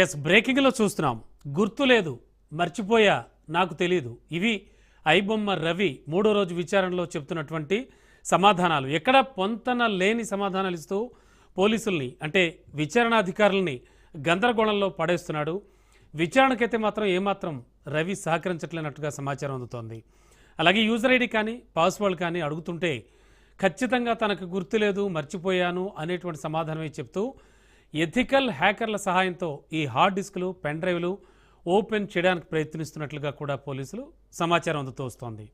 Yes బ్రేకింగ్లో చూస్తున్నాం. గుర్తు లేదు మర్చిపోయా నాకు తెలియదు ఇవి ఐబొమ్మ రవి మూడో రోజు విచారణలో చెప్తున్నటువంటి సమాధానాలు. ఎక్కడ పొంతన లేని సమాధానాలు ఇస్తూ పోలీసుల్ని అంటే విచారణాధికారుల్ని గందరగోళంలో పడేస్తున్నాడు. విచారణకైతే మాత్రం ఏమాత్రం రవి సహకరించట్లేనట్టుగా సమాచారం అందుతోంది. అలాగే యూజర్ ఐడి కానీ పాస్వర్డ్ కానీ అడుగుతుంటే ఖచ్చితంగా తనకు గుర్తులేదు మర్చిపోయాను అనేటువంటి సమాధానమే చెప్తూ ఎథికల్ హ్యాకర్ల సహాయంతో ఈ హార్డ్ డిస్కులు పెన్ డ్రైవ్లు ఓపెన్ చేయడానికి ప్రయత్నిస్తున్నట్లుగా కూడా పోలీసులు సమాచారం అందుతోస్తోంది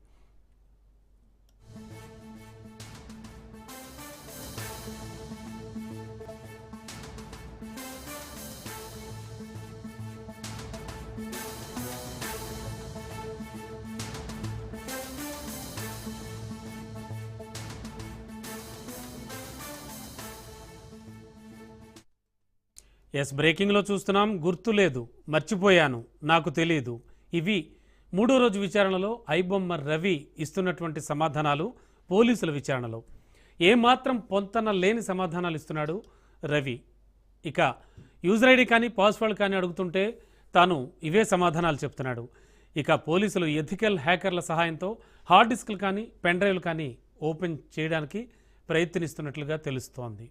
ఎస్ బ్రేకింగ్లో చూస్తున్నాం గుర్తు లేదు మర్చిపోయాను నాకు తెలియదు ఇవి మూడో రోజు విచారణలో ఐబొమ్మ రవి ఇస్తున్నటువంటి సమాధానాలు పోలీసుల విచారణలో. ఏమాత్రం పొంతన లేని సమాధానాలు ఇస్తున్నాడు రవి. ఇక యూజర్ ఐడి కానీ పాస్వర్డ్ కానీ అడుగుతుంటే తాను ఇవే సమాధానాలు చెప్తున్నాడు. ఇక పోలీసులు ఎథికల్ హ్యాకర్ల సహాయంతో హార్డ్ డిస్క్లు కానీ పెన్ డ్రైవ్లు కానీ ఓపెన్ చేయడానికి ప్రయత్నిస్తున్నట్లుగా తెలుస్తోంది.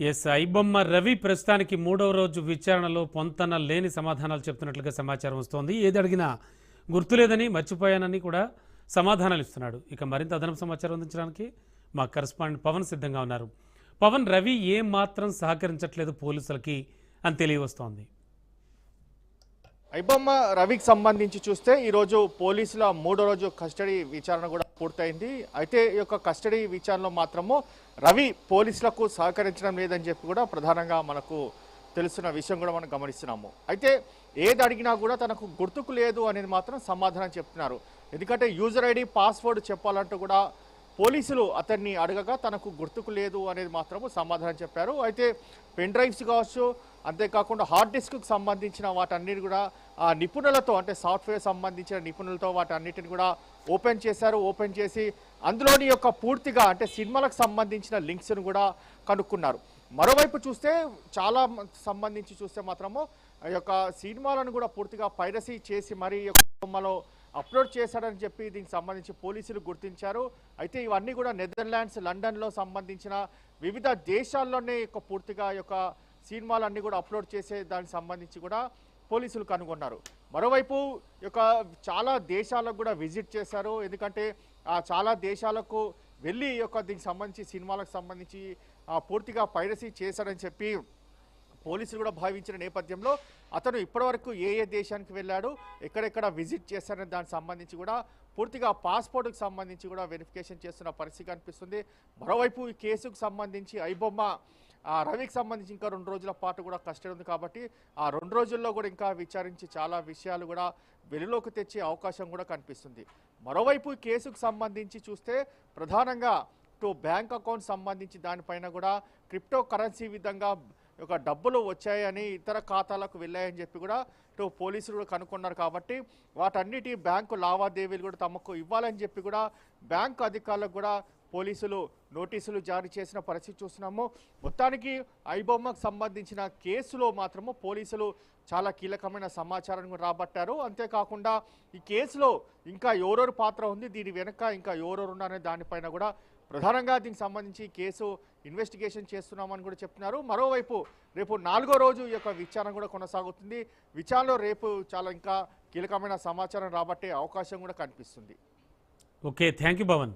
ఎస్ ఐబొమ్మ రవి ప్రస్తుతానికి మూడవ రోజు విచారణలో పొంతన లేని సమాధానాలు చెప్తున్నట్లుగా సమాచారం వస్తోంది. ఏది అడిగినా గుర్తులేదని మర్చిపోయానని కూడా సమాధానాలు ఇస్తున్నాడు. ఇక మరింత అదనపు సమాచారం అందించడానికి మా కరస్పాండెంట్ పవన్ సిద్ధంగా ఉన్నారు. పవన్ రవి ఏం మాత్రం సహకరించట్లేదు పోలీసులకి అని తెలియవస్తోంది. ఐబొమ్మ రవికి సంబంధించి చూస్తే ఈరోజు పోలీసుల మూడో రోజు కస్టడీ విచారణ కూడా పూర్తయింది. అయితే ఈ యొక్క కస్టడీ విచారణలో మాత్రము రవి పోలీసులకు సహకరించడం లేదని చెప్పి కూడా ప్రధానంగా మనకు తెలుస్తున్న విషయం కూడా మనం గమనిస్తున్నాము. అయితే ఏది అడిగినా కూడా తనకు గుర్తుకు లేదు అనేది మాత్రం సమాధానం చెప్తున్నారు. ఎందుకంటే యూజర్ ఐడి పాస్వర్డ్ చెప్పాలంటూ కూడా పోలీసులు అతన్ని అడగగా తనకు గుర్తుకు లేదు అనేది మాత్రము సమాధానం చెప్పారు. అయితే పెన్ డ్రైవ్స్ కావచ్చు అంతేకాకుండా హార్డ్ డిస్క్కి సంబంధించిన వాటన్నిటి కూడా ఆ నిపుణులతో అంటే సాఫ్ట్వేర్ సంబంధించిన నిపుణులతో వాటన్నిటిని కూడా ఓపెన్ చేశారు. ఓపెన్ చేసి అందులోని యొక్క పూర్తిగా అంటే సినిమాలకు సంబంధించిన లింక్స్ను కూడా కనుక్కున్నారు. మరోవైపు చూస్తే చాలా సంబంధించి చూస్తే మాత్రము ఆ యొక్క సినిమాలను కూడా పూర్తిగా పైరసీ చేసి మరి యొక్క బొమ్మలో అప్లోడ్ చేశాడని చెప్పి దీనికి సంబంధించి పోలీసులు గుర్తించారు. అయితే ఇవన్నీ కూడా నెదర్లాండ్స్ లండన్లో సంబంధించిన వివిధ దేశాల్లోనే యొక్క పూర్తిగా ఈ సినిమాలు సినిమాలన్నీ కూడా అప్లోడ్ చేసే దానికి సంబంధించి కూడా పోలీసులు కనుగొన్నారు. మరోవైపు యొక్క చాలా దేశాలకు కూడా విజిట్ చేశారు. ఎందుకంటే చాలా దేశాలకు వెళ్ళి యొక్క దీనికి సంబంధించి సినిమాలకు సంబంధించి పూర్తిగా పైరసీ చేశారని చెప్పి పోలీసులు కూడా భావించిన నేపథ్యంలో అతను ఇప్పటివరకు ఏ ఏ దేశానికి వెళ్ళాడు ఎక్కడెక్కడ విజిట్ చేశారని దానికి సంబంధించి కూడా పూర్తిగా పాస్పోర్ట్కి సంబంధించి కూడా వెరిఫికేషన్ చేస్తున్న పరిస్థితి కనిపిస్తుంది. మరోవైపు ఈ కేసుకు సంబంధించి ఐబొమ్మ ఆ రవికి సంబంధించి ఇంకా రెండు రోజుల పాటు కూడా కస్టడీ ఉంది కాబట్టి ఆ రెండు రోజుల్లో కూడా ఇంకా విచారించి చాలా విషయాలు కూడా వెలులోకి తెచ్చే అవకాశం కూడా కనిపిస్తుంది. మరోవైపు కేసుకు సంబంధించి చూస్తే ప్రధానంగా టు బ్యాంక్ అకౌంట్ సంబంధించి దానిపైన కూడా క్రిప్టో కరెన్సీ విధంగా ఒక డబ్బులు వచ్చాయని ఇతర ఖాతాలకు వెళ్ళాయని చెప్పి కూడా ఇటు పోలీసులు కూడా కనుక్కున్నారు కాబట్టి వాటన్నిటి బ్యాంకు లావాదేవీలు కూడా తమకు ఇవ్వాలని చెప్పి కూడా బ్యాంకు అధికారులకు కూడా పోలీసులు నోటీసులు జారీ చేసిన పరిస్థితి చూస్తున్నాము. మొత్తానికి ఐబొమ్మకు సంబంధించిన కేసులో మాత్రము పోలీసులు చాలా కీలకమైన సమాచారం కూడా రాబట్టారు. అంతేకాకుండా ఈ కేసులో ఇంకా ఎవరెవరు పాత్ర ఉంది దీని వెనక ఇంకా ఎవరెవరు ఉన్నారనే దానిపైన కూడా ప్రధానంగా దీనికి సంబంధించి కేసు ఇన్వెస్టిగేషన్ చేస్తున్నామని కూడా చెప్తున్నారు. మరోవైపు రేపు నాలుగో రోజు ఈ యొక్క విచారణ కూడా కొనసాగుతుంది. విచారణలో రేపు చాలా ఇంకా కీలకమైన సమాచారం రాబట్టే అవకాశం కూడా కనిపిస్తుంది. Okay thank you Bhavan